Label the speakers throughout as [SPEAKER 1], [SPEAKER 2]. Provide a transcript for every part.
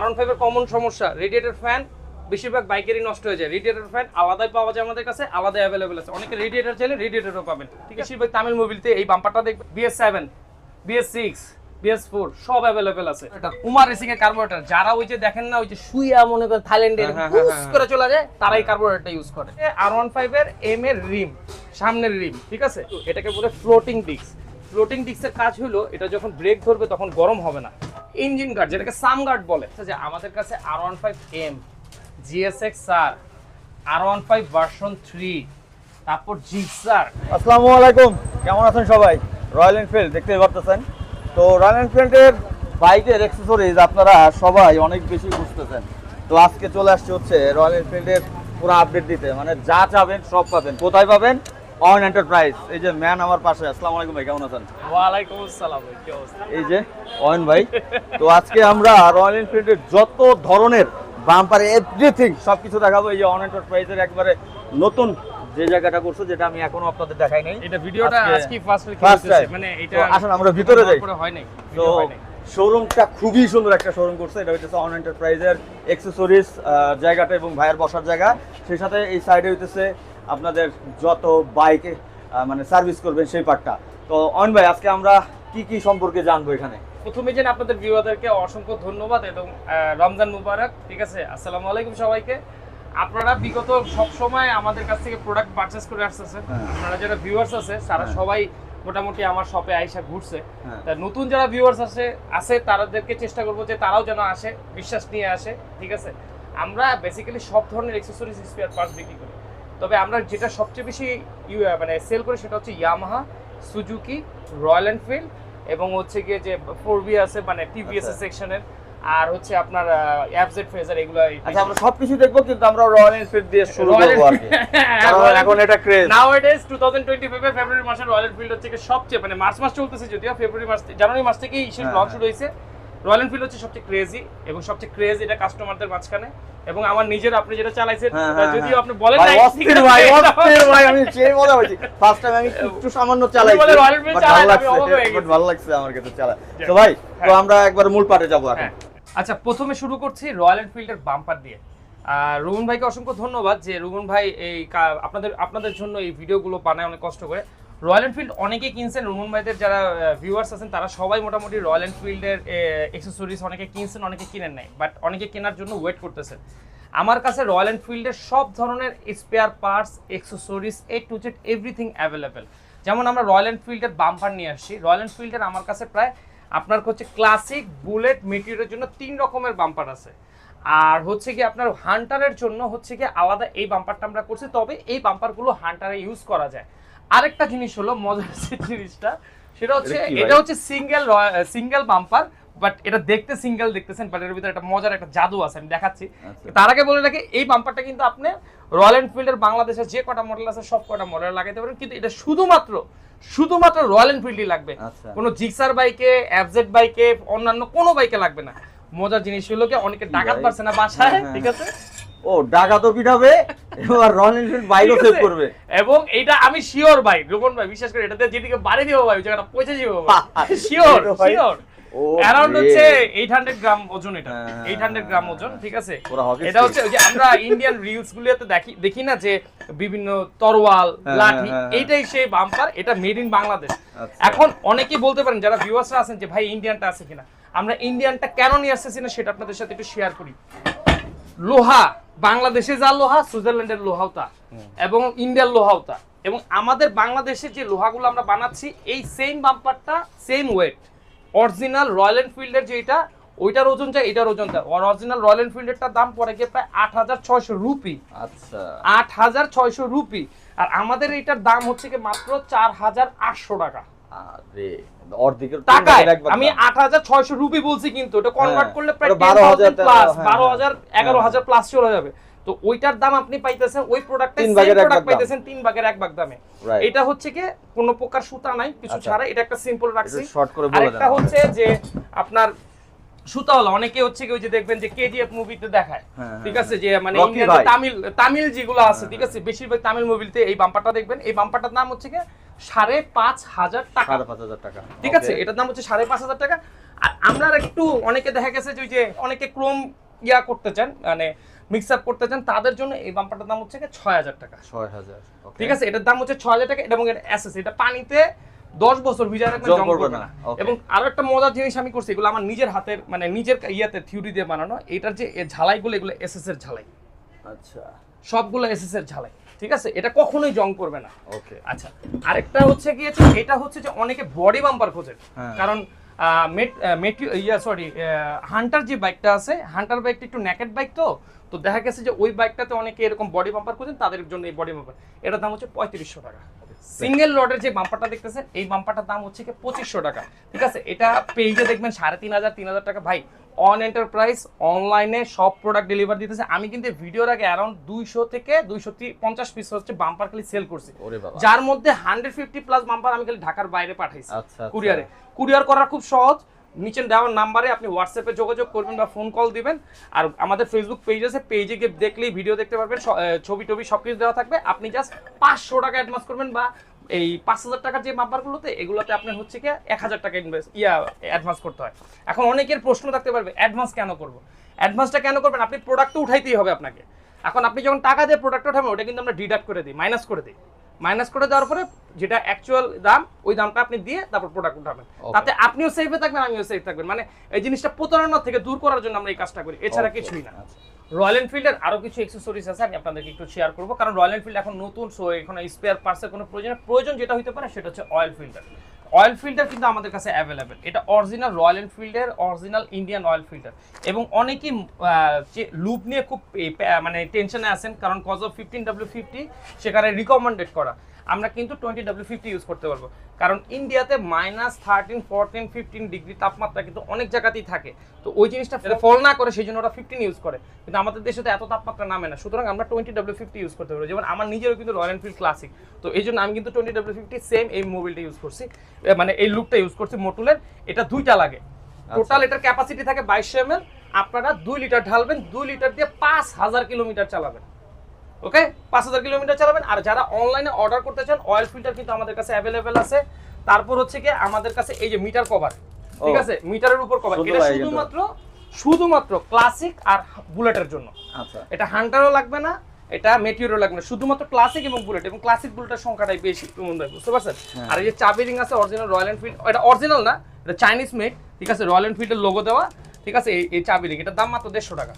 [SPEAKER 1] আর one ফাইভের common সমস্যা radiator fan বেশিরভাগ বাইকেরই নষ্ট হয়ে যায়। রেডিয়েটর ফ্যান আলাদাই পাওয়া যায় আমাদের কাছে আলাদাই অ্যাভেলেবেল আছে। অনেকে রেডিয়েটর চাইলে রেডিয়েটরও পাবেন। ঠিক আছে? বেশিরভাগ তামিল মোবিলতে এই বাম্পারটা দেখবেন। BS seven BS six BS four সব অ্যাভেলেবেল আছে। উমার রেসিং এর কার্বোরেটর যারা ওই যে দেখেন না ওই যে সুইয়া মনে করে থাইল্যান্ডের
[SPEAKER 2] হ্যাঁ, হ্যাঁ,
[SPEAKER 1] পুশ
[SPEAKER 2] হ্যাঁ।
[SPEAKER 1] করে চলে যায় তারাই কার্বোরেটরটা ইউজ করে। আর ওয়ান ফাইভ এর এম এর রিম সামনের রিম ঠিক আছে? এটাকে বলে ফ্লোটিং ডিস্ক ফ্লোটিং ডিস্কের কাজ হলো এটা যখন ব্রেক ধরবে তখন গরম হবে না। ইঞ্জিন গার্ড যেটাকে সাম গার্ড বলে আচ্ছা, যে আমাদের কাছে R one five M GSX R R one five version three তারপর জিক্সার
[SPEAKER 2] আসসালামু আলাইকুম কেমন আছেন সবাই? রয়্যাল এনফিল্ড দেখতে পারতেছেন? তো রয়্যাল এনফিল্ডের বাইকের অ্যাক্সেসরিজ আপনারা সবাই অনেক বেশি বুঝতেছেন। তো আজকে চলে আসছে হচ্ছে রয়্যাল এনফিল্ডের পুরো আপডেট দিতে। মানে যা চাবেন সব পাবেন। কোথায় পাবেন? অন এন্টারপ্রাইজ এই যে ম্যান আমার পাশে আসসালামু আলাইকুম ভাই কেমন আছেন?
[SPEAKER 1] ওয়ালাইকুম আসসালাম কি অবস্থা?
[SPEAKER 2] এই যে অয়ন ভাই তো আজকে আমরা রয়্যাল এনফিল্ডের যত ধরনের বাম্পার এভরিথিং সবকিছু দেখাবো। এই যে অন এন্টারপ্রাইজের একবারে নতুন যে জায়গাটা করছ যেটা আমি এখনও আপনাদের দেখাই নাই।
[SPEAKER 1] এটা ভিডিওটা
[SPEAKER 2] আজকে
[SPEAKER 1] ফার্স্ট
[SPEAKER 2] first
[SPEAKER 1] মানে এটা
[SPEAKER 2] তো আসুন আমরা ভিতরে যাই।
[SPEAKER 1] পুরো হয় নাই
[SPEAKER 2] তো শোরুমটা খুবই সুন্দর একটা শোরুম করছে। এটা হইতেছে অন এন্টারপ্রাইজের এক্সেসরিজ জায়গাটা এবং ভাইয়ের বসার জায়গা। সেই সাথে এই সাইডে হইতেছে আপনাদের যত বাইকে মানে সার্ভিস করবেন সেই পার্টটা তো অন ভাই আজকে আমরা কি কি সম্পর্কে জানব এখানে?
[SPEAKER 1] প্রথমে যেন আপনাদের ভিউয়ারদেরকে অসংখ্য ধন্যবাদ এবং রমজান মুবারক ঠিক আছে? আসসালামু আলাইকুম সবাইকে। আপনারা বিগত সব সময় আমাদের কাছ থেকে প্রোডাক্ট পারচেজ করে আসতেছেন।
[SPEAKER 2] হ্যাঁ।
[SPEAKER 1] আপনারা যারা ভিউয়ার্স আছে তারা
[SPEAKER 2] হ্যাঁ।
[SPEAKER 1] সবাই মোটামুটি আমার শপে আইসা ঘুরছে।
[SPEAKER 2] হ্যাঁ।
[SPEAKER 1] তা নতুন যারা ভিউয়ার্স আছে আছে তাদেরকে চেষ্টা করব যে তারাও যেন আসে বিশ্বাস নিয়ে আসে ঠিক আছে? আমরা বেসিক্যালি সব ধরনের এক্সেসরিজ স্পেয়ার পার্টস বিক্রি করি। তবে আমরা যেটা সবচেয়ে বেশি মানে সেল করি সেটা হচ্ছে ইয়ামাহা সুজুকি রয়্যাল এনফিল্ড এবং হচ্ছে গিয়ে যে ফোর বি আছে মানে টিভিএস
[SPEAKER 2] আচ্ছা।
[SPEAKER 1] সেকশনের আর হচ্ছে আপনার এফজেড ফেজার এগুলো
[SPEAKER 2] আচ্ছা আমরা সবকিছু দেখব কিন্তু আমরা রয়্যাল এনফিল্ড দিয়ে শুরু করব আর কি কারণ এখন এটা ক্রেজ
[SPEAKER 1] নাওয়াডেজ 2025 এর ফেব্রুয়ারি মাসে রয়্যাল এনফিল্ড হচ্ছে সবচেয়ে মানে মার্চ মাস চলতেছে যদিও ফেব্রুয়ারি মাস জানুয়ারি মাস থেকেই ইসের
[SPEAKER 2] হ্যাঁ,
[SPEAKER 1] লঞ্চ। শুরু হয়েছে রয়্যাল এনফিল্ড হচ্ছে সবচেয়ে ক্রেজি এবং সবচেয়ে ক্রেজ এটা কাস্টমারদের মাঝখানে এবং আমার নিজের আপনি যেটা চালাইছেন
[SPEAKER 2] হ্যাঁ, হ্যাঁ,
[SPEAKER 1] যদিও
[SPEAKER 2] হ্যাঁ।
[SPEAKER 1] আপনি বলেন নাই
[SPEAKER 2] অস্থির ভাই অস্থির ভাই আমি সেই মজা হয়েছি ফার্স্ট টাইম আমি একটু সামান্য চালাইছি
[SPEAKER 1] বলে
[SPEAKER 2] But
[SPEAKER 1] চালায়,
[SPEAKER 2] ভালো
[SPEAKER 1] আমি অবাক হয়ে গেছি।
[SPEAKER 2] ভালো লাগছে আমার কাছে চালা তো ভাই তো। আমরা একবার মূল পার্টে যাব এখন।
[SPEAKER 1] আচ্ছা প্রথমে শুরু করছি রয়্যাল এনফিল্ডের বাম্পার দিয়ে রুমন ভাইকে অসংখ্য ধন্যবাদ যে রুমন ভাই এই আপনাদের আপনাদের জন্য এই ভিডিওগুলো বানায় অনেক কষ্ট করে রয়্যাল এনফিল্ড অনেকে কিনছেন, রুমন ভাইদের যারা ভিউয়ার্স আছেন, তারা সবাই মোটামুটি রয়্যাল এনফিল্ডের এক্সেসরিজ অনেকে কিনছেন, অনেকে কিনেন নাই। বাট অনেকে কেনার জন্য ওয়েট করতেছেন। আমার কাছে রয়্যাল এনফিল্ডের সব ধরনের spare parts accessories A to Z everything available যেমন আমরা রয়্যাল এনফিল্ডের বাম্পার নিয়ে আসছি। রয়্যাল এনফিল্ডের আমার কাছে প্রায় আপনার হচ্ছে ক্লাসিক বুলেট মেটেরিয়ালের জন্য তিন রকমের বাম্পার আছে। আর হচ্ছে কি আপনার হান্টারের জন্য হচ্ছে কি আলাদা এই বাম্পারটা আমরা করছি, তবে এই বাম্পারগুলো হান্টারে ইউজ করা যায়। আরেকটা জিনিস হলো মজার যে জিনিসটা সেটা হচ্ছে
[SPEAKER 2] এটা
[SPEAKER 1] হচ্ছে সিঙ্গেল সিঙ্গেল বাম্পার বাট এটা দেখতে সিঙ্গেল দেখতেছেন বাট এর ভিতরে একটা মজার একটা জাদু আছে আমি দেখাচ্ছি
[SPEAKER 2] আচ্ছা।
[SPEAKER 1] তার আগে বলে রাখি এই বাম্পারটা কিন্তু আপনি রয়্যাল এনফিল্ডের বাংলাদেশের যে কটা মডেল আছে সব কটা মডেল লাগাইতে পারেন কিন্তু এটা শুধুমাত্র শুধুমাত্র রয়্যাল এনফিল্ডই লাগবে
[SPEAKER 2] আচ্ছা।
[SPEAKER 1] কোনো জিক্সার বাইকে এফজেড বাইকে অন্যান্য কোনো বাইকে লাগবে না মজার জিনিস হলো কি অনেকে ডাকাত পারছে না বাসায়
[SPEAKER 2] হ্যাঁ, হ্যাঁ।
[SPEAKER 1] ঠিক আছে
[SPEAKER 2] ও ডাকা তো পিঠাবে এবার রয়্যাল এনফিল্ড বাইকও সেভ করবে।
[SPEAKER 1] এবং এটা আমি শিওর ভাই রোমন ভাই বিশেষ করে এটাতে যেদিকে বাড়ি দিব ভাই জায়গাটা পৌঁছে দিব শিওর শিওর
[SPEAKER 2] ও
[SPEAKER 1] অ্যারাউন্ড হচ্ছে 800 গ্রাম ওজন এটা।
[SPEAKER 2] হ্যাঁ,
[SPEAKER 1] 800 গ্রাম ওজন ঠিক আছে? এটা হচ্ছে ওই যে আমরা ইন্ডিয়ান রিলস গুলোতে দেখি দেখি না যে বিভিন্ন তরোয়াল
[SPEAKER 2] হ্যাঁ,
[SPEAKER 1] লাঠি
[SPEAKER 2] হ্যাঁ, হ্যাঁ।
[SPEAKER 1] এইটাই সেই বাম্পার এটা মেড ইন বাংলাদেশ। এখন অনেকেই বলতে পারেন যারা ভিউয়ার্সরা আছেন যে ভাই ইন্ডিয়ানটা আছে কিনা? আমরা ইন্ডিয়ানটা কেন নিয়ে আসতেছি না সেটা আপনাদের সাথে একটু শেয়ার করি। লোহা বাংলাদেশে যা লোহা সুইজারল্যান্ডের লোহাও তা। এবং ইন্ডিয়ার লোহাও তা। এবং আমাদের বাংলাদেশে যে লোহাগুলো আমরা বানাচ্ছি এই সেম বাম্পারটা সেম ওয়েট অরিজিনাল রয়্যাল এনফিল্ডের যেটা ওইটার ওজন যা এটার ওজন যা অরিজিনাল রয়্যাল এনফিল্ডেরটার দাম পড়ে গিয়ে প্রায় আট হাজার ছয়শো রুপি।
[SPEAKER 2] আচ্ছা।
[SPEAKER 1] আট হাজার ছয়শো রুপি। আর আমাদের এটার দাম হচ্ছে কি মাত্র চার হাজার আটশো টাকা।
[SPEAKER 2] আরে অর্ধেকের
[SPEAKER 1] টাকায় আমি আট হাজার ছয়শো রুপি বলছি কিন্তু এটা কনভার্ট
[SPEAKER 2] হ্যাঁ,
[SPEAKER 1] করলে প্রায়
[SPEAKER 2] ওটা
[SPEAKER 1] টেন
[SPEAKER 2] 12,000
[SPEAKER 1] থাউজেন্ড প্লাস
[SPEAKER 2] হ্যাঁ,
[SPEAKER 1] বারো
[SPEAKER 2] হ্যাঁ,
[SPEAKER 1] হাজার এগারো
[SPEAKER 2] হ্যাঁ।
[SPEAKER 1] হাজার প্লাস চলে যাবে। তো ওইটার দাম আপনি পাইতেছেন ওই প্রোডাক্টের
[SPEAKER 2] তিন
[SPEAKER 1] সেম
[SPEAKER 2] ভাগের এক
[SPEAKER 1] প্রোডাক্ট পাইতেছেন তিন ভাগের এক ভাগ দামে। এটা হচ্ছে কি কোনো প্রকার সুতা নাই কিছু। ছাড়া এটা একটা সিম্পল রাখছি।
[SPEAKER 2] একটু করে বলে
[SPEAKER 1] আরেকটা হচ্ছে যে আপনার সুতাওয়ালা অনেকে হচ্ছে কি ওই যে দেখবেন যে কেজিএফ মুভিতে দেখায়।
[SPEAKER 2] হ্যাঁ,
[SPEAKER 1] ঠিক
[SPEAKER 2] হ্যাঁ,
[SPEAKER 1] আছে যে মানে তামিল তামিল যেগুলো আছে ঠিক আছে বেশিরভাগ তামিল মুভিতে এই বাম্পারটা দেখবেন। এই বাম্পারটার নাম হচ্ছে কি সাড়ে পাঁচ হাজার টাকা।
[SPEAKER 2] সাড়ে পাঁচ হাজার টাকা।
[SPEAKER 1] ঠিক আছে এটার দাম হচ্ছে সাড়ে পাঁচ হাজার টাকা। আর আমরা একটু অনেকে দেখা গেছে যে ওই যে অনেকে ক্রোম ইয়া করতে চান মানে মিক্স আপ করতে চান তাদের জন্য এই বাম্পারটার দাম হচ্ছে ছয় হাজার টাকা।
[SPEAKER 2] ছয় হাজার
[SPEAKER 1] ঠিক আছে এটার দাম হচ্ছে ছয় হাজার টাকা এবং এটা অ্যাসেস এটা পানিতে দশ বছর ভিজায় রাখবেন
[SPEAKER 2] জং করবে। না
[SPEAKER 1] এবং আরও একটা মজার জিনিস আমি করছি এগুলো আমার নিজের হাতের মানে নিজের ইয়াতে থিওরি দিয়ে বানানো এটার যে ঝালাইগুলো এগুলো এসএস এর ঝালাই।
[SPEAKER 2] আচ্ছা।
[SPEAKER 1] সবগুলো এসএস এর ঝালাই। ঠিক আছে? এটা কখনোই জং করবে না।
[SPEAKER 2] ওকে
[SPEAKER 1] আচ্ছা আরেকটা হচ্ছে কি আছে, এটা হচ্ছে যে অনেকে বডি বাম্পার খোঁজে।
[SPEAKER 2] হ্যাঁ।
[SPEAKER 1] কারণ মেট ইয়া সরি হান্টার যে বাইকটা আছে হান্টার বাইকটা একটু ন্যাকেট বাইক তো তো দেখা গেছে যে ওই বাইকটাতে অনেকে এরকম বডি বাম্পার খোঁজেন তাদের জন্য এই বডি বাম্পার এটার দাম হচ্ছে পঁয়ত্রিশশো টাকা। সিঙ্গেল রডের যে বাম্পারটা দেখতেছেন এই বাম্পারটার দাম হচ্ছে কি পঁচিশশো টাকা। ঠিক আছে এটা পেজে দেখবেন সাড়ে তিন হাজার তিন হাজার টাকা। ভাই অন এন্টারপ্রাইজ অনলাইনে সব প্রোডাক্ট ডেলিভারি দিতেছে। আমি কিন্তু ভিডিওর আগে অ্যারাউন্ড দুইশো থেকে দুইশো পঞ্চাশ পিস হচ্ছে বাম্পার খালি সেল করছি। যার মধ্যে হান্ড্রেড ফিফটি প্লাস বাম্পার আমি খালি ঢাকার বাইরে পাঠাইছি
[SPEAKER 2] আচ্ছা, আচ্ছা।
[SPEAKER 1] কুরিয়ারে কুরিয়ার করা খুব সহজ। নিচে দেওয়ার নাম্বারে আপনি হোয়াটসঅ্যাপে যোগাযোগ করবেন বা ফোন কল দিবেন। আর আমাদের ফেসবুক পেজ আছে পেজে গিয়ে দেখলেই ভিডিও দেখতে পারবেন। ছবি টবি সব কিছু দেওয়া থাকবে। আপনি জাস্ট পাঁচশো টাকা অ্যাডভান্স করবেন বা এই পাঁচ হাজার টাকার যে বাম্পারগুলোতে এগুলোতে আপনার হচ্ছে কি এক হাজার টাকা ইনভেস্ট ইয়া অ্যাডভান্স করতে হয়। এখন অনেকের প্রশ্ন থাকতে পারবে অ্যাডভান্স কেন করব? অ্যাডভান্সটা কেন করবেন? আপনি প্রোডাক্ট তো উঠাইতেই হবে আপনাকে। এখন আপনি যখন টাকা দিয়ে প্রোডাক্ট উঠাবেন, ওটা কিন্তু আমরা ডিডাক্ট করে দিই মাইনাস করে দিই। মাইনাস করে দেওয়ার পরে যেটা অ্যাকচুয়াল দাম ওই দামটা আপনি দিয়ে তারপর প্রোডাক্ট উঠাবেন। তাতে আপনিও সেফে থাকবেন আমিও সেফ থাকবেন। মানে এই জিনিসটা প্রতারণা থেকে দূর করার জন্য আমরা এই কাজটা করি। এছাড়া কিছুই না। রয়্যাল এনফিল্ডের আরও কিছু এক্সেসরিজ আছে আমি আপনাদেরকে একটু শেয়ার করব। কারণ রয়্যাল এনফিল্ড এখন নতুন সো এখন স্পেয়ার পার্টসের কোনো প্রয়োজন প্রয়োজন যেটা হতে পারে সেটা হচ্ছে অয়েল ফিল্টার অয়েল ফিল্টার কিন্তু আমাদের কাছে অ্যাভেলেবেল এটা অরিজিনাল রয়্যাল এনফিল্ডের অরিজিনাল ইন্ডিয়ান অয়েল ফিল্টার এবং অনেকেই লুপ নিয়ে খুব মানে টেনশনে আসেন কারণ cause of fifteen W fifty সেখানে রিকমেন্ডেড করা। আমরা কিন্তু টোয়েন্টি ডাব্লিউ ফিফটি ইউজ করতে পারব। কারণ ইন্ডিয়াতে minus thirteen fourteen fifteen degree তাপমাত্রা কিন্তু অনেক জায়গাতেই থাকে। তো ওই জিনিসটা ফল না করে সেই জন্য ওরা ফিফটিন ইউজ করে। কিন্তু আমাদের দেশে তো এত তাপমাত্রা নামে না। সুতরাং আমরা টোয়েন্টি ডাব্লিউ ফিফটি ইউজ করতে পারব। যেমন আমার নিজেরও কিন্তু রয়্যাল এনফিল্ড ক্লাসিক তো এই জন্য আমি কিন্তু টোয়েন্টি ডাব্লিউ ফিফটি সেম এই মোবিলটা ইউজ করছি। মানে এই লুকটা ইউজ করছি মোটুলের। এটা দুইটা লাগে। টোটাল এটার ক্যাপাসিটি থাকে বাইশশো এম আপনারা দুই লিটার ঢালবেন দুই লিটার দিয়ে পাঁচ হাজার কিলোমিটার চালাবেন। ওকে পাঁচ হাজার কিলোমিটার চালাবেন। আর যারা অনলাইনে অর্ডার করতে চান অয়েল ফিল্টার কিন্তু আমাদের কাছে অ্যাভেলেবেল আছে। তারপর হচ্ছে কি আমাদের কাছে এই যে মিটার কভার ঠিক আছে? মিটারের উপর কভার এটা শুধুমাত্র শুধুমাত্র ক্লাসিক আর বুলেটের জন্য।
[SPEAKER 2] আচ্ছা।
[SPEAKER 1] এটা হান্টারও লাগবে না এটা মেটিওরও লাগবে না। শুধুমাত্র ক্লাসিক এবং বুলেট এবং ক্লাসিক বুলেটের সংখ্যাটাই বেশি বুঝতে পারছেন?
[SPEAKER 2] হ্যাঁ।
[SPEAKER 1] আর এই যে চাবি রিং আছে অরিজিনাল রয়্যাল এনফিল্ড এটা অরিজিনাল না এটা চাইনিজ মেড ঠিক আছে? রয়্যাল এনফিল্ডের লোগো দেওয়া। ঠিক আছে? এই- চাবি রিং এটার দাম মাত্র দেড়শো টাকা।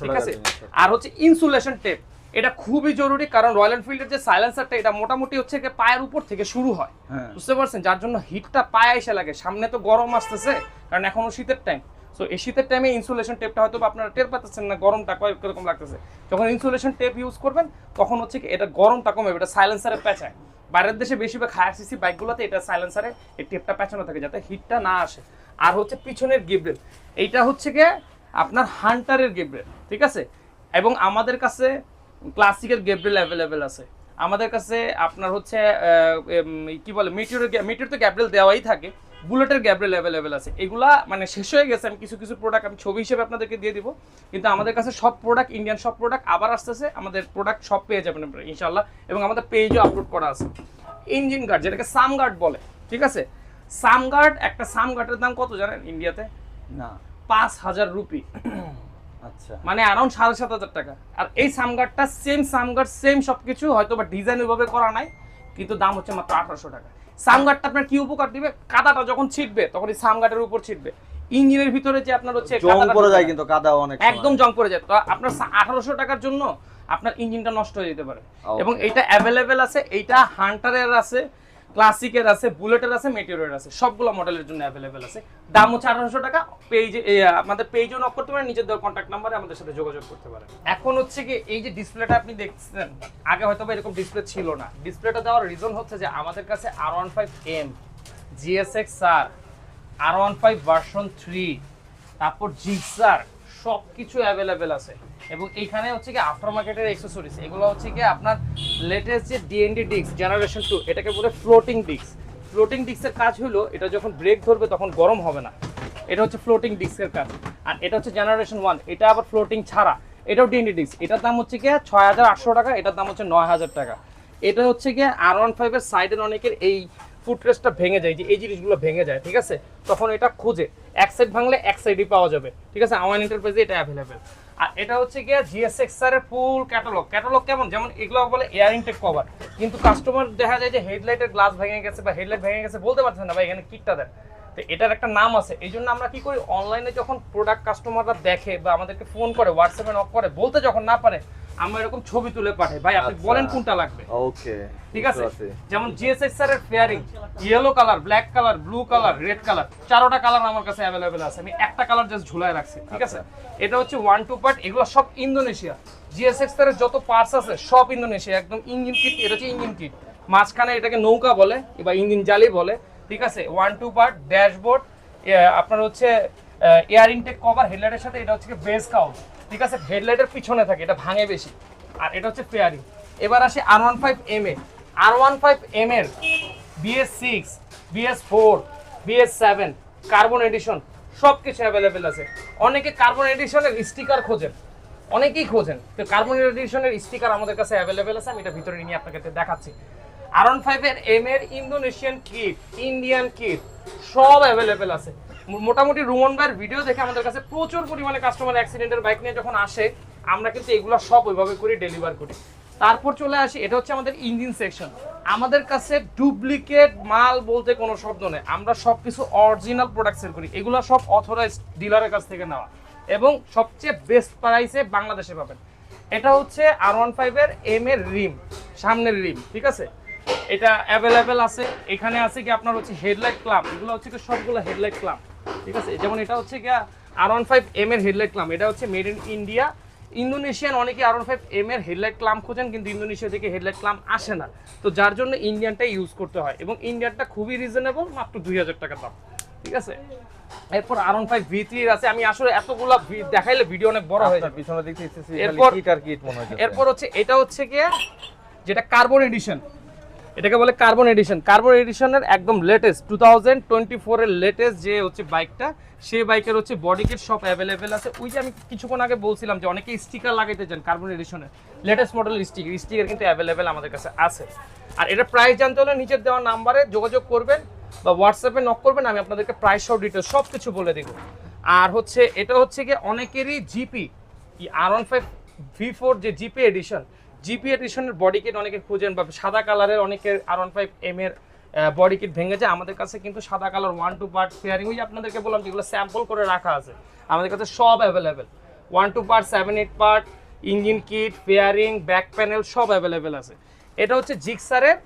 [SPEAKER 1] ঠিক আছে? আর হচ্ছে ইনসুলেশন টেপ এটা খুবই জরুরি কারণ রয়্যাল এনফিল্ডের যে সাইলেন্সারটা এটা মোটামুটি হচ্ছে কি পায়ের উপর থেকে শুরু হয়।
[SPEAKER 2] হ্যাঁ।
[SPEAKER 1] বুঝতে পারছেন? যার জন্য হিটটা পায়ে এসে লাগে। সামনে তো গরম আসতেছে কারণ এখনও শীতের টাইম সো এই শীতের টাইমে ইনসুলেশন টেপটা হয়তো আপনারা টের পাচ্ছেন না গরমটা কয়- কীরকম লাগতেছে। যখন ইনসুলেশন টেপ ইউজ করবেন তখন হচ্ছে কি এটা গরমটা কমে এটা সাইলেন্সারে পেঁচায়। বাইরের দেশে বেশিরভাগ হায়ার সিসি বাইকগুলোতে এটা সাইলেন্সারে এই টেপটা পেঁচানো থাকে যাতে হিটটা না আসে। আর হচ্ছে পিছনের গিব্রেল এইটা হচ্ছে গিয়ে আপনার হান্টারের গিব্রেল ঠিক আছে? এবং আমাদের কাছে ক্লাসিকের গেব্রেল অ্যাভেলেবেল আছে। আমাদের কাছে আপনার হচ্ছে কি বলে মেটিওর মেটিওর তো গ্যাব্রেল দেওয়াই থাকে বুলেটের গ্যাব্রেল অ্যাভেলেবেল আছে। এগুলা মানে শেষ হয়ে গেছে আমি কিছু কিছু প্রোডাক্ট আমি ছবি হিসেবে আপনাদেরকে দিয়ে দিব। কিন্তু আমাদের কাছে সব প্রোডাক্ট ইন্ডিয়ান সব প্রোডাক্ট আবার আসতেছে আমাদের প্রোডাক্ট সব পেয়ে যাবেন আপনারা ইনশাল্লাহ এবং আমাদের পেজও আপলোড করা আছে। ইঞ্জিন গার্ড যেটাকে সাম গার্ড বলে ঠিক আছে? সাম গার্ড একটা সাম গার্ডের দাম কত জানেন ইন্ডিয়াতে
[SPEAKER 2] না।
[SPEAKER 1] পাঁচ হাজার রুপি। মানে অ্যারাউন্ড সাড়ে সাত হাজার টাকা। আর এই সামগার্ডটা সেম সামগার্ড সেম সবকিছু হয়তো বা ডিজাইন ওইভাবে করা নাই কিন্তু দাম হচ্ছে মাত্র আঠারোশো টাকা। সামগার্ডটা আপনার কি উপকার দিবে? কাদাটা যখন ছিটবে তখন এই উপর ছিটবে। ইঞ্জিনের ভিতরে যে আপনার হচ্ছে
[SPEAKER 2] জং পড়ে যায় কিন্তু কাদা অনেক
[SPEAKER 1] একদম জং পড়ে যায়। তো আপনার আঠারোশো টাকার জন্য আপনার ইঞ্জিনটা নষ্ট হয়ে যেতে পারে। এবং এইটা অ্যাভেলেবেল আছে এইটা হান্টারের আছে ক্লাসিকের আছে, বুলেটের আছে মেটিওরের আছে, সবগুলো মডেলের জন্য অ্যাভেলেবেল আছে। দাম হচ্ছে আঠারোশো টাকা পেজে আমাদের পেজও নক করতে পারেন, নিজের দেওয়া কন্ট্যাক্ট নাম্বারে আমাদের সাথে যোগাযোগ করতে পারেন। এখন হচ্ছে কি, এই যে ডিসপ্লেটা আপনি দেখছেন, আগে হয়তো এরকম ডিসপ্লে ছিল না। ডিসপ্লেটা দেওয়ার রিজন হচ্ছে যে আমাদের কাছে R one five M GSX R R one five version three তারপর জিক্সার সব কিছু অ্যাভেলেবেল আছে। এবং এইখানে হচ্ছে কি আফটার মার্কেটের এক্সেসরিজ এগুলো হচ্ছে কি আপনার লেটেস্ট যে ডিএনডি ডিস্ক জেনারেশন টু এটাকে বলে ফ্লোটিং ডিস্ক ফ্লোটিং ডিস্কের কাজ হলো, এটা যখন ব্রেক ধরবে তখন গরম হবে না। এটা হচ্ছে ফ্লোটিং ডিস্কের কাজ। আর এটা হচ্ছে জেনারেশন ওয়ান এটা আবার ফ্লোটিং ছাড়া। এটাও ডিএনডি ডিস্ক এটার দাম হচ্ছে কি ছয় হাজার আটশো টাকা, এটার দাম হচ্ছে নয় হাজার টাকা। এটা হচ্ছে গিয়ে আর ওয়ান ফাইভের সাইডের অনেকের এই ফুটরেস্টটা ভেঙে যায়, যে এই জিনিসগুলো ভেঙে যায়, ঠিক আছে? তখন এটা খুঁজে, এক সাইড ভাঙলে এক সাইডই পাওয়া যাবে, ঠিক আছে? আওয়ান এন্টারপ্রাইজে এটা অ্যাভেলেবেল আর এটা হচ্ছে গিয়ে জিএসএক্স এর ফুল ক্যাটালগ ক্যাটালগ কেমন? যেমন এগুলো বলে এয়ার ইনটেক কভার কিন্তু কাস্টমার দেখা যায় যে হেডলাইটের গ্লাস ভেঙে গেছে বা হেডলাইট ভেঙে গেছে বলতে পারছে না, ভাই, এখানে কিটটা দেন। তো এটার একটা নাম আছে। এই জন্য আমরা কি করি অনলাইনে যখন প্রোডাক্ট কাস্টমাররা দেখে বা আমাদেরকে ফোন করে হোয়াটসঅ্যাপে নক করে বলতে যখন না পারে আমরা এরকম ছবি তুলে পাঠাই। ভাই আপনি
[SPEAKER 2] আচ্ছা।
[SPEAKER 1] বলেন কোনটা লাগবে?
[SPEAKER 2] ওকে
[SPEAKER 1] ঠিক আছে? যেমন জিএসএক্স এর fairing yellow colour black colour blue colour red colour চারোটা colour আমার কাছে অ্যাভেলেবেল আছে। আমি একটা কালার জাস্ট ঝুলায় রাখছি ঠিক আছে? এটা হচ্ছে ওয়ান টু পার্ট এগুলো সব ইন্দোনেশিয়া জিএসএক্স এর যত পার্টস আছে সব ইন্দোনেশিয়া একদম ইঞ্জিন কিট এটা হচ্ছে ইঞ্জিন কিট মাঝখানে এটাকে নৌকা বলে বা ইঞ্জিন জালি বলে। ঠিক আছে? ওয়ান টু পার্ট ড্যাশবোর্ড আপনার হচ্ছে এয়ার ইনটেক কভার হেডলাইটের সাথে এটা হচ্ছে বেস কাউন্ট ঠিক আছে? হেডলাইটের পিছনে থাকে, এটা ভাঙে বেশি। আর এটা হচ্ছে ফেয়ারিং এবার আসে আর ওয়ান ফাইভ এম এ আর ওয়ান ফাইভ এম এর BS six BS four BS seven carbon edition সব কিছু অ্যাভেলেবেল আছে। অনেকে কার্বন এডিশনের স্টিকার খোঁজেন। অনেকেই খোঁজেন। তো কার্বন এডিশনের স্টিকার আমাদের কাছে অ্যাভেলেবেল আছে, আমি এটা ভিতরে নিয়ে আপনাকে দেখাচ্ছি। আর ওয়ান ফাইভের এম এর ইন্দোনেশিয়ান কিট ইন্ডিয়ান কিট সব অ্যাভেলেবেল আছে। মোটামুটি রুমন ভাইয়ের ভিডিও দেখে আমাদের কাছে প্রচুর পরিমাণে কাস্টমার অ্যাক্সিডেন্টের বাইক নিয়ে যখন আসে, আমরা কিন্তু এগুলো সব ওইভাবে করে ডেলিভার করি। তারপর চলে আসি, এটা হচ্ছে আমাদের ইঞ্জিন সেকশন আমাদের কাছে ডুপ্লিকেট মাল বলতে কোনো শব্দ নেই। আমরা সব কিছু অরিজিনাল প্রোডাক্ট সেল করি। এগুলো সব অথরাইজ ডিলারের কাছ থেকে নেওয়া। এবং সবচেয়ে বেস্ট প্রাইসে বাংলাদেশে পাবেন। এটা হচ্ছে আর ওয়ান ফাইভের এম এর রিম সামনের রিম ঠিক আছে? এটা অ্যাভেলেবেল আছে। এখানে আছে কি আপনার হচ্ছে হেডলাইট ক্লাম এগুলো হচ্ছে কি সবগুলো হেডলাইট ক্লাম ঠিক আছে? যেমন এটা হচ্ছে কি আর ওয়ান ফাইভ এম এর হেডলাইট ক্লাম এটা হচ্ছে মেড ইন ইন্ডিয়া ইন্দোনেশিয়ান অনেকে আর ওয়ান ফাইভ এম এর হেডলাইট ক্লাম খোঁজেন কিন্তু ইন্দোনেশিয়া থেকে হেডলাইট ক্লাম আসে না। তো যার জন্য ইন্ডিয়ানটাই ইউজ করতে হয়। এবং ইন্ডিয়ানটা খুবই রিজনেবল মাত্র দুই হাজার টাকা দাম। ঠিক আছে? এরপর R one five V three আছে। আমি আসলে এতগুলা দেখাইলে ভিডিও অনেক বড় হয়ে
[SPEAKER 2] আপনার
[SPEAKER 1] যাবে।
[SPEAKER 2] পিছনে দেখতে
[SPEAKER 1] এরপর- এরপর হচ্ছে এটা হচ্ছে কি যেটা কার্বন এডিশন এটাকে বলে কার্বন এডিশন কার্বন এডিশনের একদম লেটেস্ট টু থাউজেন্ড টোয়েন্টি ফোরের লেটেস্ট যে হচ্ছে বাইকটা সেই বাইকের হচ্ছে বডি কিট সব অ্যাভেলেবেল আছে। ওই যে আমি কিছুক্ষণ আগে বলছিলাম যে অনেকে স্টিকার লাগাইতে চান কার্বন এডিশনের লেটেস্ট মডেলের স্টিকার স্টিকার কিন্তু অ্যাভেলেবেল আমাদের কাছে আছে। আর এটা প্রাইস জানতে হলে নিচের দেওয়া নাম্বারে যোগাযোগ করবেন বা হোয়াটসঅ্যাপে নক করবেন, আমি আপনাদেরকে প্রাইস সব ডিটেলস সব কিছু বলে দেবো। আর হচ্ছে, এটা হচ্ছে গিয়ে অনেকেরই GP R one five V four যে জিপি এডিশন জিপি এডিশনের বডি কিট অনেকে খুঁজেন বা সাদা কালারের অনেকের আর ওয়ান ফাইভ এম এর বডি কিট ভেঙে যায়। আমাদের কাছে কিন্তু সাদা colour one two part fairing ওই আপনাদেরকে বললাম যেগুলো স্যাম্পল করে রাখা আছে। আমাদের কাছে সব available one two part seven eight part engine kit fairing back panel সব অ্যাভেলেবেল আছে। এটা হচ্ছে জিক্সারের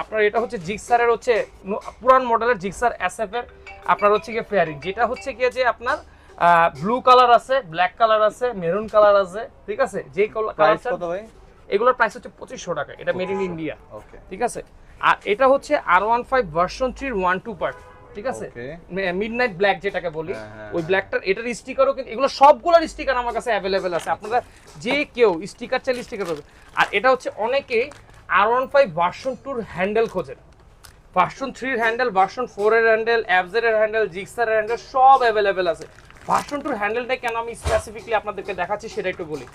[SPEAKER 1] আপনার এটা হচ্ছে জিক্সারের হচ্ছে পুরান মডেলের জিক্সার এসএফ এর আপনার হচ্ছে গিয়ে ফেয়ারিং যেটা হচ্ছে গিয়ে যে আপনার ব্লু কালার আছে ব্ল্যাক কালার আছে মেরুন কালার আছে ঠিক আছে? যে কালার
[SPEAKER 2] কত ভাই?
[SPEAKER 1] এগুলোর প্রাইস হচ্ছে পঁচিশশো টাকা। এটা মেড ইন ইন্ডিয়া ঠিক আছে? আর এটা হচ্ছে আর ওয়ান ফাইভ ভার্সন থ্রির ওয়ান টু পার্ট ঠিক আছে. মিড নাইট ব্ল্যাক যেটাকে বলি।
[SPEAKER 2] হ্যাঁ, হ্যাঁ,
[SPEAKER 1] ওই ব্ল্যাকটার এটার স্টিকারও কিন্তু এগুলো সবগুলোর স্টিকার আমার কাছে অ্যাভেলেবেল আছে। আপনারা যে কেউ স্টিকার চাইলে স্টিকার পাবে আর এটা হচ্ছে অনেকেই আর ওয়ান ফাইভ ভার্সন টুর হ্যান্ডেল খোঁজেন। ভার্সন থ্রির হ্যান্ডেল ভার্সন ফোরের হ্যান্ডেল অ্যাভজের হ্যান্ডেল জিক্সারের হ্যান্ডেল সব অ্যাভেলেবেল আছে। ভার্সন টুর হ্যান্ডেলটা কেন আমি স্পেসিফিকলি আপনাদেরকে দেখাচ্ছি সেটা একটু বলি।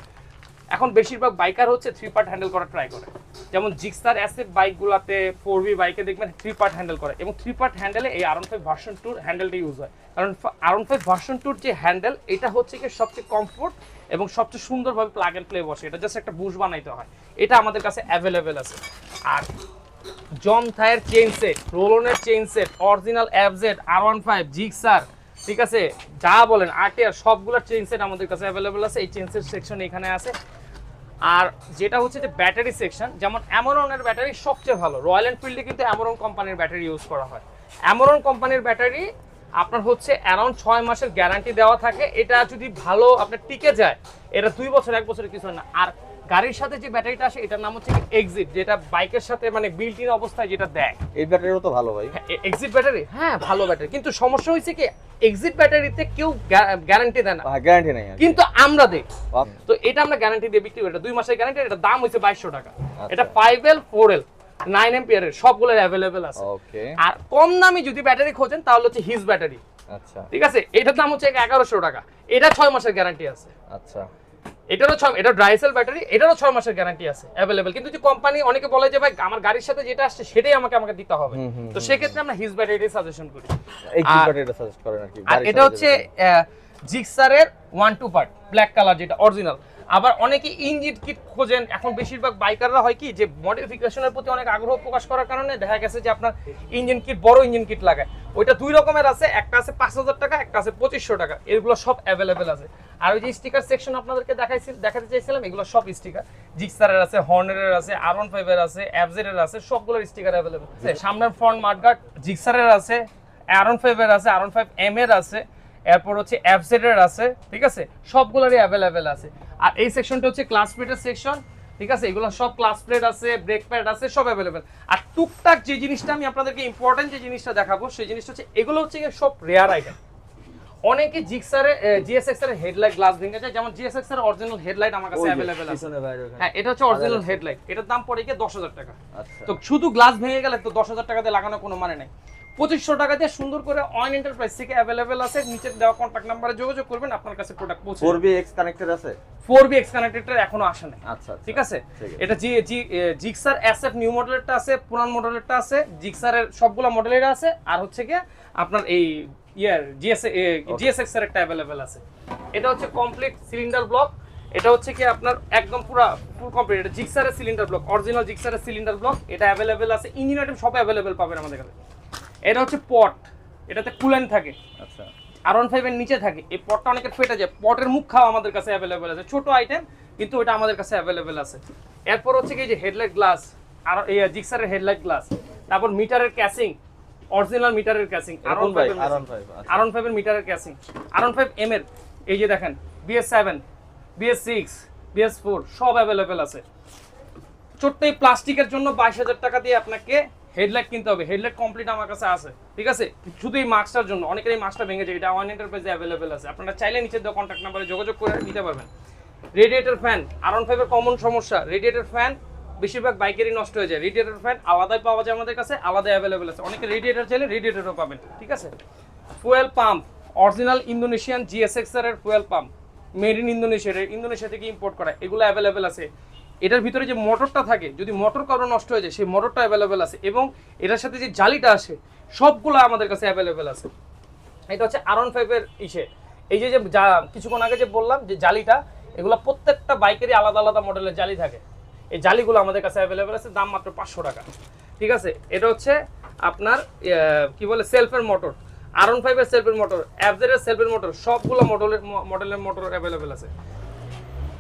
[SPEAKER 1] এখন বেশিরভাগ বাইকার হচ্ছে থ্রি পার্ট হ্যান্ডেল করা ট্রাই করে। যেমন জিক্সার অ্যাসেপ বাইকগুলোতে ফোর বি বাইকে দেখবেন থ্রি পার্ট হ্যান্ডেল করে। এবং থ্রি পার্ট হ্যান্ডেলে এই আরন ফাইভ ভার্সন টুর হ্যান্ডেলটা ইউজ হয়। কারণ আরন ফাইভ ভার্সন টুর যে হ্যান্ডেল এটা হচ্ছে কি সবচেয়ে কমফোর্ট এবং সবচেয়ে সুন্দরভাবে প্লাগ অ্যান্ড প্লে বসে। এটা জাস্ট একটা বুশ বানাইতে হয়। এটা আমাদের কাছে অ্যাভেলেবেল আছে। আর জম থায়ের চেইন সেট রোলনের চেইন সেট অরিজিনাল অ্যাবজেড আর ওয়ান ফাইভ জিক্সার ঠিক আছে? যা বলেন আরটিআর সবগুলোর চেইন সেট আমাদের কাছে অ্যাভেলেবেল আছে। এই চেইন সেট সেকশন এখানে আছে। আর যেটা হচ্ছে যে ব্যাটারি সেকশন, যেমন অ্যামারনের ব্যাটারি সবচেয়ে ভালো। রয়্যাল এনফিল্ডে কিন্তু অ্যামোরন কোম্পানির ব্যাটারি ইউজ করা হয়। অ্যামোরন কোম্পানির ব্যাটারি আপনার হচ্ছে অ্যারাউন্ড ছয় মাসের গ্যারান্টি দেওয়া থাকে। এটা যদি ভালো আপনার টিকে যায়, এটা দুই বছর, এক বছরের কিছু না। আর গাড়ির সাথে যে ব্যাটারিটা আসে এটার নাম হচ্ছে এক্সিট যেটা বাইকের সাথে মানে বিল্ট ইন অবস্থায় যেটা দেয়।
[SPEAKER 2] এই ব্যাটারিও তো ভালো ভাই।
[SPEAKER 1] Exide battery? হ্যাঁ ভালো ব্যাটারি। কিন্তু সমস্যা হয়েছে কি এক্সিট ব্যাটারিতে কেউ গ্যারান্টি দেয় না।
[SPEAKER 2] গ্যারান্টি নেই কি।
[SPEAKER 1] কিন্তু আমরা দেই। তো এটা আমরা গ্যারান্টি দিয়ে বিক্রি করি। এটা দুই মাসের গ্যারান্টি এটা দাম হচ্ছে বাইশশো টাকা।
[SPEAKER 2] আচ্ছা।
[SPEAKER 1] এটা five L four L nine এম্পিয়ারের সবগুলো অ্যাভেলেবেল আছে।
[SPEAKER 2] ওকে
[SPEAKER 1] আর কম দামি যদি ব্যাটারি খোঁজেন তাহলে হচ্ছে হিজ ব্যাটারি
[SPEAKER 2] আচ্ছা।
[SPEAKER 1] ঠিক আছে? এটার দাম হচ্ছে এগারোশো টাকা। এটা ছয় মাসের গ্যারান্টি আছে।
[SPEAKER 2] আচ্ছা।
[SPEAKER 1] এটারও ছয় এটা ড্রাইসেল ব্যাটারি এটারও ছয় মাসের গ্যারান্টি আছে অ্যাভেলেবেল কিন্তু যে কোম্পানি অনেকে বলে যে ভাই আমার গাড়ির সাথে যেটা আসছে সেটাই আমাকে আমাকে দিতে হবে। তো সেক্ষেত্রে আমরা হিজ ব্যাটারি সাজেশন করি।
[SPEAKER 2] এই
[SPEAKER 1] আর-
[SPEAKER 2] কিপারটা এটা সাজেস্ট করেন আর কি
[SPEAKER 1] আর এটা হচ্ছে। জিক্সারের one two part black colour যেটা অরিজিনাল আবার অনেকে ইঞ্জিন কিট খোঁজেন? এখন বেশিরভাগ বাইকাররা হয় কি যে মডিফিকেশনের প্রতি অনেক আগ্রহ প্রকাশ করার কারণে দেখা গেছে যে আপনার ইঞ্জিন কিট বড় ইঞ্জিন কিট লাগায়। ওইটা দুই রকমের আছে একটা আছে পাঁচ হাজার টাকা একটা আছে পঁচিশশো টাকা। এগুলো সব অ্যাভেলেবেল আছে। আর ওই যে স্টিকার সেকশন আপনাদেরকে দেখাইছি দেখাতে চাইছিলাম এগুলো সব স্টিকার জিক্সারের আছে হর্নের আছে আর ওয়ান ফাইভের আছে অ্যাবজেডের আছে সবগুলোর স্টিকার অ্যাভেলেবেল আছে সামনের ফ্রন্ট মার্টগার্ড জিক্সারের আছে আরন ফাইভের আছে আরন ফাইভ এম এর আছে এরপর হচ্ছে অ্যাপসেটের আছে ঠিক আছে? সবগুলোরই অ্যাভেলেবেল আছে। আর এই সেকশনটা হচ্ছে ক্লাস প্লেটের সেকশন ঠিক আছে? এগুলো সব ক্লাস প্লেট আছে ব্রেক প্যাড আছে সব অ্যাভেলেবেল আর টুকটাক যে জিনিসটা আমি আপনাদেরকে ইম্পর্টেন্ট যে জিনিসটা দেখাবো সেই জিনিসটা হচ্ছে এগুলো হচ্ছে সব রেয়ার আইটেম অনেকে জিক্সারে জিএসএক্স এর হেডলাইট গ্লাস ভেঙে যায় যেমন জিএসএক্স এর অরিজিনাল হেডলাইট আমার কাছে অ্যাভেলেবেল আছে। হ্যাঁ এটা হচ্ছে অরিজিনাল হেডলাইট এটার দাম পড়ে গিয়ে দশ হাজার টাকা।
[SPEAKER 2] আচ্ছা।
[SPEAKER 1] তো শুধু গ্লাস ভেঙে গেলে তো দশ হাজার টাকা দিয়ে লাগানো কোনো মানে নাই। পঁচিশশো টাকা দিয়ে সুন্দর করে অয়েন এন্টারপ্রাইজ থেকে অ্যাভেলেবেল আছে। নিচে দেওয়া কন্ট্যাক্ট নাম্বারে যোগাযোগ করবেন আপনার কাছে প্রোডাক্ট পৌঁছে
[SPEAKER 2] 4BX কানেক্টেড আছে?
[SPEAKER 1] ফোর বি এক্স কানেক্টেডটা এখনও আসে না
[SPEAKER 2] আচ্ছা আচ্ছা।
[SPEAKER 1] ঠিক আছে? এটা জি জি জিক্সার অ্যাসেট নিউ মডেলেরটা আছে পুরান মডেলেরটা আছে জিক্সারের সবগুলো মডেলের আছে আর হচ্ছে কি আপনার এই ইয়ার জিএস জিএসএক্স এর একটা অ্যাভেলেবেল আছে। এটা হচ্ছে কমপ্লিট সিলিন্ডার ব্লক এটা হচ্ছে কি আপনার একদম পুরো ফুল কমপ্লিট এটা জিক্সারের সিলিন্ডার ব্লক অরিজিনাল জিক্সারের সিলিন্ডার ব্লক এটা অ্যাভেলেবেল আছে। ইঞ্জিন আইটেম সব অ্যাভেলেবেল পাবেন আমাদের কাছে। এটা হচ্ছে পট। এটাতে কুলেন থাকে।
[SPEAKER 2] আচ্ছা।
[SPEAKER 1] আর ওয়ান ফাইভের নিচে থাকে। এই পটটা অনেকের ফেটে যায়। পটের মুখ খাওয়া আমাদের কাছে অ্যাভেলেবেল আছে। ছোট আইটেম কিন্তু ওটা আমাদের কাছে অ্যাভেলেবেল আছে। এরপর হচ্ছে কি যে হেডলাইট গ্লাস আর এই জিক্সারের হেডলাইট গ্লাস তারপর মিটারের ক্যাসিং অরিজিনাল মিটারের ক্যাসিং আর
[SPEAKER 2] ওয়ান ফাইভ আর
[SPEAKER 1] আর ফাইভের মিটারের casing R one five M এর এই যে দেখেন BS seven BS six BS four সব অ্যাভেলেবেল আছে। ছোট্ট এই প্লাস্টিকের জন্য বাইশ হাজার টাকা দিয়ে আপনাকে হেডলাইট কিনতে হবে। হেডলাইট কমপ্লিট আমার কাছে আছে। ঠিক আছে? শুধু এই মাস্কটার জন্য। অনেকের এই মাস্কটা ভেঙে যায়। এটা ওয়ান এন্টারপ্রাইজে অ্যাভেলেবেল আছে। আপনারা চাইলে নিচের দেওয়া কন্ট্যাক্ট নাম্বারে যোগাযোগ করে নিতে পারবেন। রেডিয়েটর ফ্যান আর ওয়ান ফাইভের কমন সমস্যা। রেডিয়েটর ফ্যান বেশিরভাগ বাইকেরই নষ্ট হয়ে যায়। রেডিয়েটর ফ্যান আলাদাই পাওয়া যায় আমাদের কাছে আলাদা অ্যাভেলেবেল আছে। অনেকে রেডিয়েটর চাইলে রেডিয়েটরও পাবেন। ঠিক আছে? Fuel pump original Indonesian GSX এর fuel pump made in Indonesia Indonesia থেকে ইম্পোর্ট করা। এগুলো অ্যাভেলেবেল আছে। এটার ভিতরে যে মোটরটা থাকে, যদি মোটর কারও নষ্ট হয়ে যায়, সেই মোটরটা অ্যাভেলেবেল আছে এবং এটার সাথে যে জালিটা আসে, সবগুলো আমাদের কাছে অ্যাভেলেবেল আছে। এটা হচ্ছে আরন ফাইভের ইসে। এই যে যে কিছুক্ষণ আগে যে বললাম যে জালিটা, এগুলো প্রত্যেকটা বাইকেরই আলাদা আলাদা মডেলের জালি থাকে। এই জালিগুলো আমাদের কাছে অ্যাভেলেবেল আছে, দাম মাত্র পাঁচশো টাকা। ঠিক আছে? এটা হচ্ছে আপনার কি বলে সেলফের মোটর আরন ফাইভের সেলফের মোটর অ্যাভজের সেলফের মোটর সবগুলো মডেলের মডেলের মোটর অ্যাভেলেবেল আছে।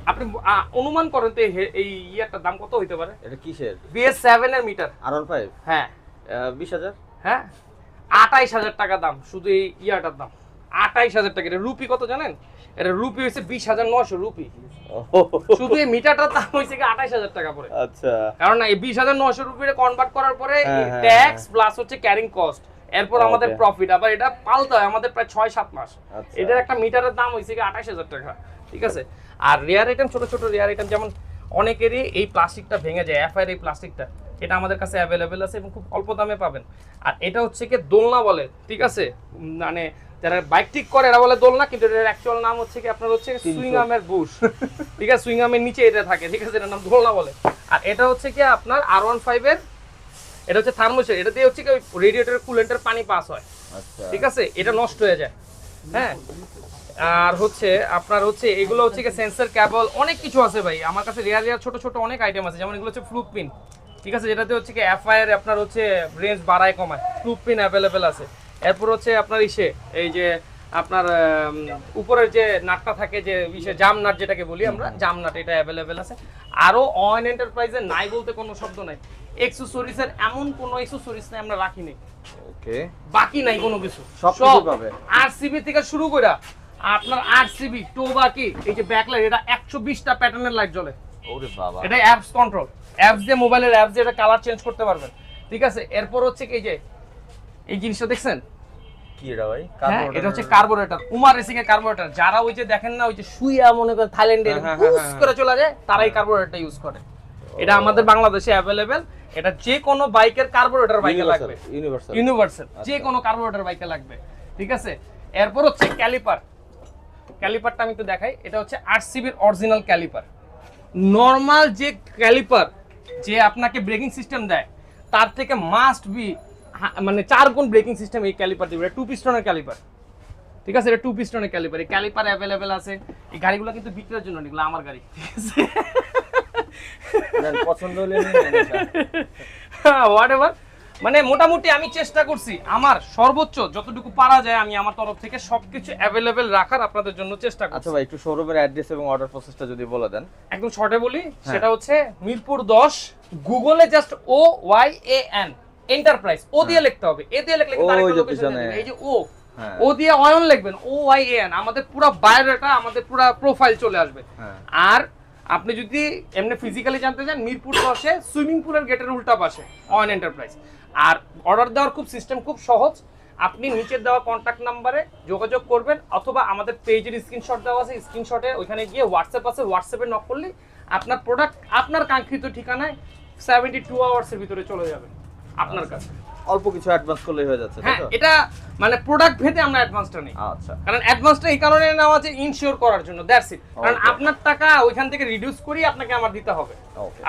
[SPEAKER 1] আপনি অনুমান করেন তো এই ইয়ারটার দাম কত হইতে পারে?
[SPEAKER 2] এটা কিসের?
[SPEAKER 1] বিএস সেভেন এর মিটার।
[SPEAKER 2] আরন ফাইভ
[SPEAKER 1] হ্যাঁ।
[SPEAKER 2] বিশ হাজার?
[SPEAKER 1] হ্যাঁ। আঠাইশ হাজার টাকা দাম শুধু এই ইয়াটার দাম। আঠাইশ হাজার টাকা। এটা রুপি কত জানেন? এটা রুপি হচ্ছে বিশ হাজার নশো রুপি। শুধু এই মিটারটার দাম হয়েছে কি আঠাইশ হাজার টাকা পরে
[SPEAKER 2] আচ্ছা।
[SPEAKER 1] কারণ এই বিশ হাজার নশো রুপিতে কনভার্ট করার পরে
[SPEAKER 2] হ্যাঁ, হ্যাঁ,
[SPEAKER 1] ট্যাক্স প্লাস হচ্ছে ক্যারিং কস্ট এরপর আমাদের প্রফিট আবার এটা পালতে হয় আমাদের প্রায় ছয় সাত মাস।
[SPEAKER 2] আচ্ছা।
[SPEAKER 1] এটার একটা মিটারের দাম হয়েছে কি আঠাইশ হাজার টাকা। ঠিক আছে? আর রেয়ার আইটেম ছোট ছোট রেয়ার আইটেম যেমন অনেকেরই এই প্লাস্টিকটা ভেঙে যায় এফআইআর এই প্লাস্টিকটা এটা আমাদের কাছে অ্যাভেলেবেল আছে এবং খুব অল্প দামে পাবেন। আর এটা হচ্ছে কি দোলনা বলে ঠিক আছে? মানে যারা বাইক ঠিক করে এরা বলে দোলনা কিন্তু এটার অ্যাকচুয়াল নাম হচ্ছে কি আপনার হচ্ছে সুইংআমের বুশ। ঠিক আছে? সুইংআমের নিচে এটা থাকে ঠিক আছে? এটার নাম দোলনা বলে। আর এটা হচ্ছে কি আপনার আর ওয়ান ফাইভের এটা হচ্ছে থার্মোসেট এটা দিয়ে হচ্ছে কি রেডিয়েটরের কুলেন্টের পানি পাস হয়।
[SPEAKER 2] আচ্ছা।
[SPEAKER 1] ঠিক আছে? এটা নষ্ট হয়ে যায়। হ্যাঁ? আর হচ্ছে আপনার হচ্ছে এগুলো হচ্ছে সেন্সর কেবল অনেক কিছু আছে ভাই। আমার কাছে রেয়ার রেয়ার ছোট ছোট অনেক আইটেম আছে। যেমন এগুলো হচ্ছে ফ্লুপ পিন ঠিক আছে? যেটাতে হচ্ছে কি এফআইআর আপনার হচ্ছে রেঞ্জ বাড়ায় কমায়। ফ্লুপ পিন অ্যাভেলেবেল আছে। এরপর হচ্ছে আপনার ইসে এই যে আপনার উপরের যে নাটটা থাকে যে ইসে জাম নাট যেটাকে বলি আমরা জাম নাট এটা অ্যাভেলেবেল আছে। আরও অন এন্টারপ্রাইজে নাই বলতে কোনো শব্দ নাই। এক্সেসরিজের এমন কোনো এক্সেসরিজ নাই আমরা রাখিনি
[SPEAKER 2] ওকে
[SPEAKER 1] বাকি নাই কোনো কিছু।
[SPEAKER 2] সব পাবে।
[SPEAKER 1] আরসিবি থেকে শুরু করে আপনার আরসিবি টো বাকি এই যে ব্যাকলাইট এটা একশো বিশটা প্যাটার্নের লাইট জ্বলে।
[SPEAKER 2] ওরে বাবা।
[SPEAKER 1] এটা অ্যাপস কন্ট্রোল অ্যাপস দিয়ে মোবাইলের অ্যাপস দিয়ে এটা কালার চেঞ্জ করতে পারবেন। ঠিক আছে? এরপর হচ্ছে কি এই যে এই জিনিসটা দেখছেন?
[SPEAKER 2] কি এটা ভাই?
[SPEAKER 1] হ্যাঁ এটা হচ্ছে কার্বোরেটর উমার রেসিং এর কার্বোরেটর যারা ওই যে দেখেন না ওই যে সুইয়া মনে করেন থাইল্যান্ডে
[SPEAKER 2] হ্যাঁ, হ্যাঁ, হ্যাঁ।
[SPEAKER 1] করে চলে যায় তারা এই কার্বোরেটরটা ইউজ করে। এটা আমাদের বাংলাদেশে অ্যাভেলেবেল এটা যে কোনো বাইকের কার্বোরেটর বাইকে লাগবে।
[SPEAKER 2] ইউনিভার্সাল
[SPEAKER 1] ইউনিভার্সাল
[SPEAKER 2] আচ্ছা।
[SPEAKER 1] যে কোনো কার্বোরেটর বাইকে লাগবে। ঠিক আছে? এরপর হচ্ছে ক্যালিপার ক্যালিপারটা আমি একটু দেখাই। এটা হচ্ছে আরসিবির অরিজিনাল ক্যালিপার। নর্মাল যে ক্যালিপার যে আপনাকে ব্রেকিং সিস্টেম দেয় তার থেকে মাস্ট বি মানে চার গুণ ব্রেকিং সিস্টেম এই ক্যালিপার দিবে টু পিস্টনের ক্যালিপার। ঠিক আছে? এটা টু পিস্টনের ক্যালিপার। এই ক্যালিপার অ্যাভেলেবেল আছে। এই গাড়িগুলো কিন্তু বিক্রির জন্য এগুলো আমার গাড়ি। ঠিক আছে
[SPEAKER 2] পছন্দ হলে।
[SPEAKER 1] হোয়াট এভার মানে মোটামুটি আমি চেষ্টা করছি আমার সর্বোচ্চ যতটুকু পারা যায় আমি আমার তরফ থেকে সবকিছু অ্যাভেলেবেল রাখার আপনাদের জন্য চেষ্টা করছি।
[SPEAKER 2] আচ্ছা ভাই একটু শোরুমের অ্যাড্রেস এবং অর্ডার প্রসেসটা যদি বলে দেন।
[SPEAKER 1] একদম শর্টে বলি
[SPEAKER 2] হ্যাঁ।
[SPEAKER 1] সেটা হচ্ছে মিরপুর দশ গুগলে just O Y A N enterprise O দিয়ে লিখতে হবে এ দিয়ে লিখলে
[SPEAKER 2] হ্যাঁ। ওই
[SPEAKER 1] আরেকটা লোকেশন এই যে ও
[SPEAKER 2] হ্যাঁ।
[SPEAKER 1] ও দিয়ে অয়ন লিখবেন ও ওয়াই এ এন আমাদের পুরো বায়োডাটা আমাদের পুরো প্রোফাইল চলে আসবে।
[SPEAKER 2] হ্যাঁ।
[SPEAKER 1] আর আপনি যদি এমনি ফিজিক্যালি জানতে চান মিরপুর দশে সুইমিং পুলের গেটের উল্টা পাশে অয়ন এন্টারপ্রাইজ আর অর্ডার দেওয়ার খুব সিস্টেম খুব সহজ। আপনি নিচের দেওয়া কন্ট্যাক্ট নাম্বারে যোগাযোগ করবেন অথবা আমাদের পেজের স্ক্রিনশট দেওয়া আছে স্ক্রিনশটে ওইখানে গিয়ে হোয়াটসঅ্যাপ আছে হোয়াটসঅ্যাপে নক করলে আপনার প্রোডাক্ট আপনার কাঙ্ক্ষিত ঠিকানায় সেভেন্টি টু আওয়ার্সের ভিতরে চলে যাবে আপনার কাছে।
[SPEAKER 2] অল্প কিছু অ্যাডভান্স করলেই হয়ে যাচ্ছে
[SPEAKER 1] হ্যাঁ এটা মানে প্রোডাক্ট ভেদে আমরা অ্যাডভান্সটা নেই।
[SPEAKER 2] আচ্ছা।
[SPEAKER 1] কারণ অ্যাডভান্সটা এই কারণে নেওয়া আছে ইনশিওর করার জন্য দ্যাটস ইট কারণ আপনার টাকা ওইখান থেকে রিডিউস করি আপনাকে আমার দিতে হবে।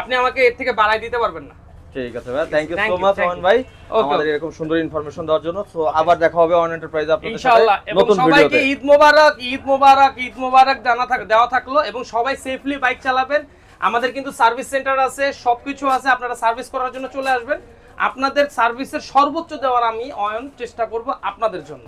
[SPEAKER 1] আপনি আমাকে এর থেকে বাড়াই দিতে পারবেন না।
[SPEAKER 2] ঠিক আছে ভাই থ্যাংক ইউ সো মাচ অমন ভাই। আমাদের এরকম সুন্দর ইনফরমেশন দেওয়ার জন্য সো আবার দেখা হবে অন এন্টারপ্রাইজ আপনাদের সাথে
[SPEAKER 1] ইনশাআল্লাহ এবং সবাইকে ঈদ মোবারক ঈদ মোবারক ঈদ মোবারক জানা থাক দেওয়া থাকল এবং সবাই সেফলি বাইক চালাবেন। আমাদের কিন্তু সার্ভিস সেন্টার আছে সবকিছু আছে আপনারা সার্ভিস করার জন্য চলে আসবেন। আপনাদের সার্ভিসের সর্বোচ্চ দেওয়ার আমি অয়ন চেষ্টা করব আপনাদের জন্য।